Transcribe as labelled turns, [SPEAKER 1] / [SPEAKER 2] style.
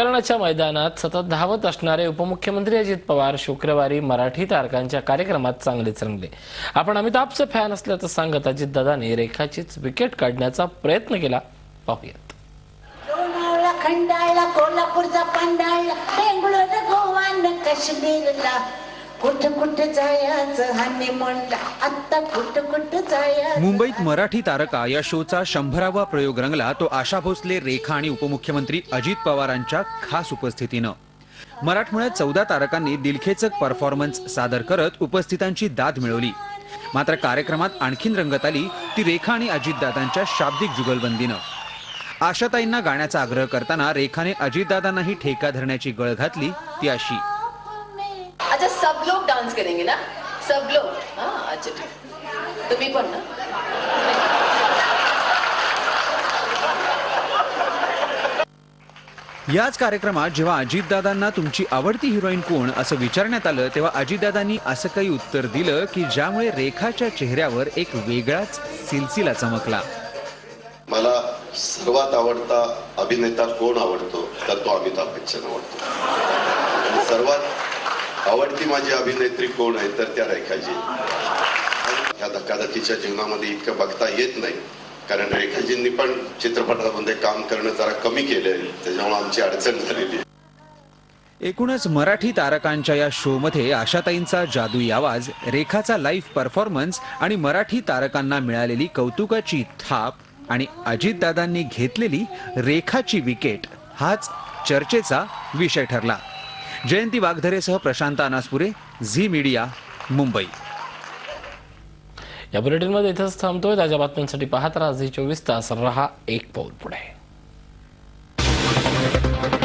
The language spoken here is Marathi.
[SPEAKER 1] राजकारणाच्या मैदानात सतत धावत असणारे उपमुख्यमंत्री अजित पवार शुक्रवारी मराठी तारकांच्या कार्यक्रमात चांगलेच रंगले आपण अमिताभचं फॅन असल्याचं सांगत अजितदादाने रेखाचीच विकेट काढण्याचा प्रयत्न केला. पाहूयात.
[SPEAKER 2] लोणावळा कोल्हापूरचा पांडाळा बेंगळूर गोवा काश्मीरला. कुठं कुठं जायचं हानी म्हणला आत्ता कुठं
[SPEAKER 3] मुंबईत मराठी तारका या शोचा शंभरावा प्रयोग रंगला तो आशा भोसले रेखा आणि उपमुख्यमंत्री अजित पवारांच्या खास उपस्थितीनं. मराठमोळ्यात चौदा तारकांनी दिलखेचक परफॉर्मन्स सादर करत उपस्थितांची दाद मिळवली. मात्र कार्यक्रमात आणखीन रंगत आली ती रेखा आणि अजितदादांच्या शाब्दिक जुगलबंदीनं. आशाताईंना गाण्याचा आग्रह करताना रेखाने अजितदादांनाही ठेका धरण्याची गळ घातली ती अशी.
[SPEAKER 4] अच्छा सब लोग डान्स करेंगे ना? सब लोग हाँ अच्छा ठीक तुम्ही पण ना?
[SPEAKER 3] याच कार्यक्रमात जेव्हा अजितदादांना तुमची आवडती हिरोईन कोण असं विचारण्यात आलं तेव्हा अजितदादांनी असं काही उत्तर दिलं की ज्यामुळे रेखाच्या चेहऱ्यावर एक वेगळाच सिलसिला चमकला.
[SPEAKER 5] मला सर्वात आवडता अभिनेता कोण आवडतो तर तो अमिताभ बच्चन आवडतो. सर्वात आवडती माझी अभिनेत्री कोण आहे तर त्या रेखाजी. ह्या धकाधकीच्या जीवनामध्ये इतकं बघता येत नाही. कारण रेखाजींनी पण चित्रपटामध्ये काम करणं जरा कमी केलंय. त्याच्यामुळे आमची अडचण झालेली आहे.
[SPEAKER 3] एकूणच मराठी तारकांच्या या शोमध्ये आशाताईंचा जादुई आवाज रेखाचा लाईव्ह परफॉर्मन्स आणि मराठी तारकांना मिळालेली कौतुकाची थाप आणि अजितदादांनी घेतलेली रेखाची विकेट हाच चर्चेचा विषय ठरला. जयंती वाघधरेसह प्रशांत अनासपुरे झी मीडिया मुंबई.
[SPEAKER 1] या बुलेटिनमध्ये इथंच थांबतोय. ताज्या बातम्यांसाठी पाहत राहा झी चोवीस तास. रहा एक पाऊल पुढे.